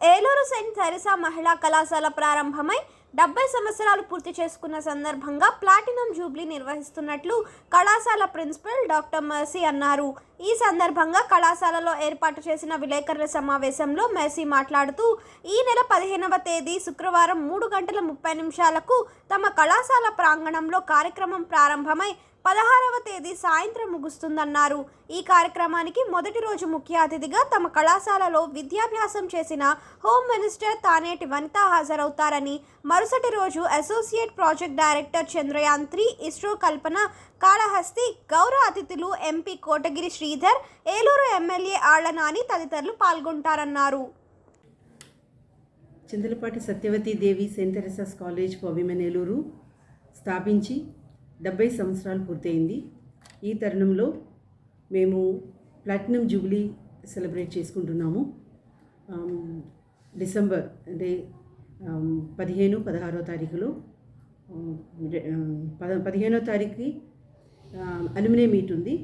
Eluru Saint Teresa మహిళా కళాశాల ప్రారంభమై డెబ్బై సంవత్సరాలు పూర్తి చేసుకున్న సందర్భంగా ప్లాటినం జూబ్లీ నిర్వహిస్తున్నట్లు కళాశాల ప్రిన్సిపల్ డాక్టర్ మర్సీ అన్నారు. ఈ సందర్భంగా కళాశాలలో ఏర్పాటు చేసిన విలేకరుల సమావేశంలో మెర్సీ మాట్లాడుతూ ఈ నెల పదిహేనవ తేదీ శుక్రవారం మూడు గంటల ముప్పై నిమిషాలకు తమ కళాశాల ప్రాంగణంలో కార్యక్రమం ప్రారంభమై పదహారవ తేదీ సాయంత్రం ముగుస్తుందన్నారు. ఈ కార్యక్రమానికి మొదటి రోజు ముఖ్య అతిథిగా తమ కళాశాలలో విద్యాభ్యాసం చేసిన హోమ్ మినిస్టర్ తానేటి వనిత హాజరవుతారని మరుసటి రోజు associate project director Chandrayaan three ISRO Kalpana Kalahasti గౌరవ అతిథులు ఎంపీ కోటగిరి శ్రీధర్ ఏలూరు ఎమ్మెల్యే ఆళ్ళ నాని తదితరులు పాల్గొంటారన్నారు. Chandrapati Satyavathi Devi Saint Teresa's college for women Eluru స్థాపించి డెబ్బై సంవత్సరాలు పూర్తయింది. ఈ తరుణంలో మేము ప్లాటినం జూబ్లీ సెలబ్రేట్ చేసుకుంటున్నాము. డిసెంబర్ అంటే పదిహేను పదహారో తారీఖులో పద పదిహేనో తారీఖుకి అలుమినే మీట్ ఉంది.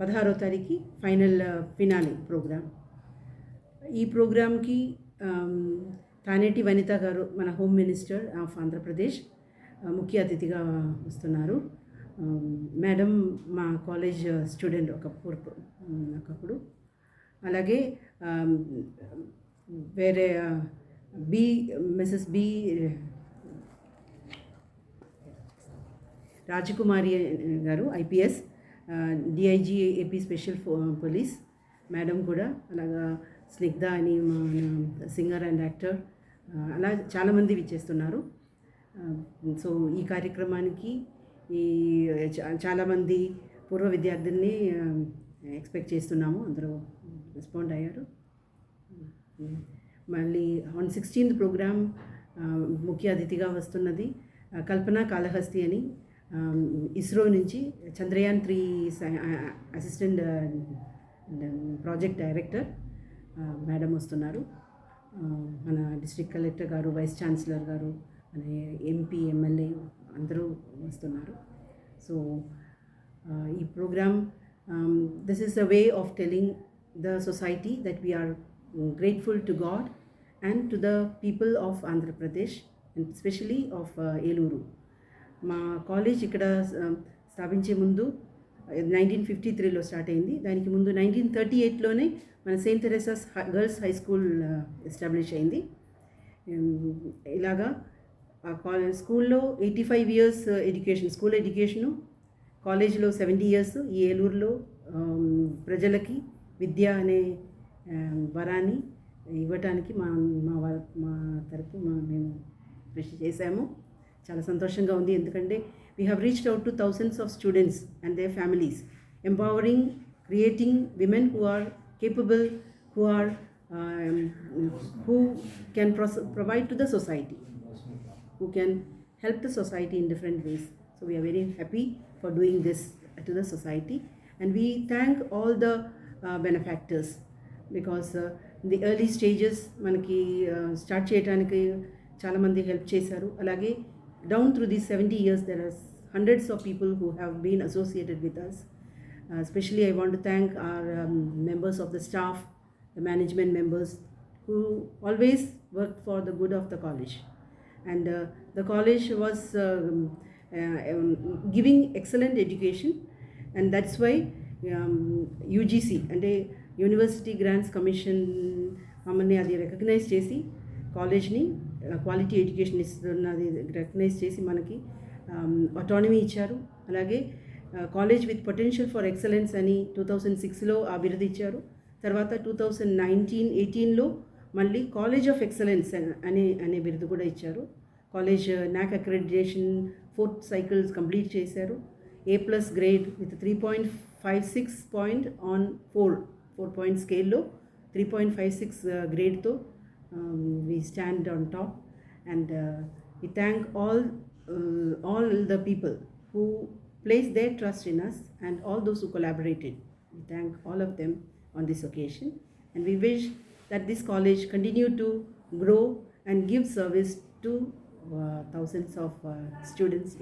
పదహారో తారీఖు ఫైనల్ ఫినాలి ప్రోగ్రామ్. ఈ ప్రోగ్రామ్కి తానేటి వనిత గారు మన హోమ్ మినిస్టర్ ఆఫ్ ఆంధ్రప్రదేశ్ ముఖ్య అతిథిగా వస్తున్నారు. మేడం మా కాలేజ్ స్టూడెంట్ ఒకప్పుడు ఒకప్పుడు. అలాగే వేరే B Mrs B Rajakumari garu IPS DIG AP special police madam కూడా అలాగా స్నిగ్ధ అని మా సింగర్ అండ్ యాక్టర్. అలా చాలామంది విచ్చేస్తున్నారు. సో ఈ కార్యక్రమానికి ఈ చాలామంది పూర్వ విద్యార్థుల్ని ఎక్స్పెక్ట్ చేస్తున్నాము. అందరూ రెస్పాండ్ అయ్యారు. మళ్ళీ ఆన్ సిక్స్టీన్త్ ప్రోగ్రామ్ ముఖ్య అతిథిగా వస్తున్నది కల్పన కాళహస్తి అని ఇస్రో నుంచి Chandrayaan three assistant project director madam వస్తున్నారు. మన district collector garu vice chancellor garu మన ఎంపీ ఎమ్మెల్యే అందరూ వస్తున్నారు. సో ఈ programme this is a way of telling the society that we are grateful to God and to the people of Andhra Pradesh and specially of Eluru మా college ఇక్కడ స్థాపించే ముందు nineteen fifty త్రీలో start అయింది. దానికి ముందు nineteen thirty ఎయిట్లోనే మన Saint Teresa's girls high school establish అయింది. ఇలాగా స్కూల్లో eighty five years education school education కాలేజీలో సెవెంటీ ఇయర్స్ ఈ ఏలూరులో um, ప్రజలకి విద్య అనే um, వరాన్ని ఇవ్వటానికి మా మా మా తరపు మా మేము కృషి చేశాము. చాలా సంతోషంగా ఉంది. ఎందుకంటే we have reached out to thousands of students and their families empowering creating women who are capable who are who can pros- provide to the society who can help the society in different ways. So we are very happy for doing this to the society, and we thank all the uh, benefactors because uh, in the early stages మనకి start చేయడానికి చాలామంది help చేశారు అలాగే down through these seventy years there are hundreds of people who have been associated with us especially I want to thank our um, members of the staff, the management members who always work for the good of the college. And the the college was um, education and giving excellent education, and that's why um, అంటే university grants commission మమ్మల్ని అది recognise చేసి కాలేజ్ని quality education ఇస్తున్నది recognise చేసి మనకి autonomy ఇచ్చారు అలాగే college with potential for excellence అని టూ థౌజండ్ సిక్స్లో ఆ బిరుదు ఇచ్చారు తర్వాత టూ థౌజండ్ నైన్టీన్ ఎయిటీన్లో మళ్ళీ కాలేజ్ ఆఫ్ ఎక్సలెన్స్ అనే అనే బిరుదు కూడా ఇచ్చారు కాలేజ్ నాక్ అక్రెడిటేషన్ ఫోర్త్ సైకిల్స్ కంప్లీట్ చేశారు A plus grade with three point five six point on four four point స్కేల్లో three point five six గ్రేడ్తో we stand on top and we thank all uh, all the people who placed their trust in us and all those who collaborated. We thank all of them on this occasion, and we wish that this college continue to grow and give service to uh, uh, thousands of uh, students.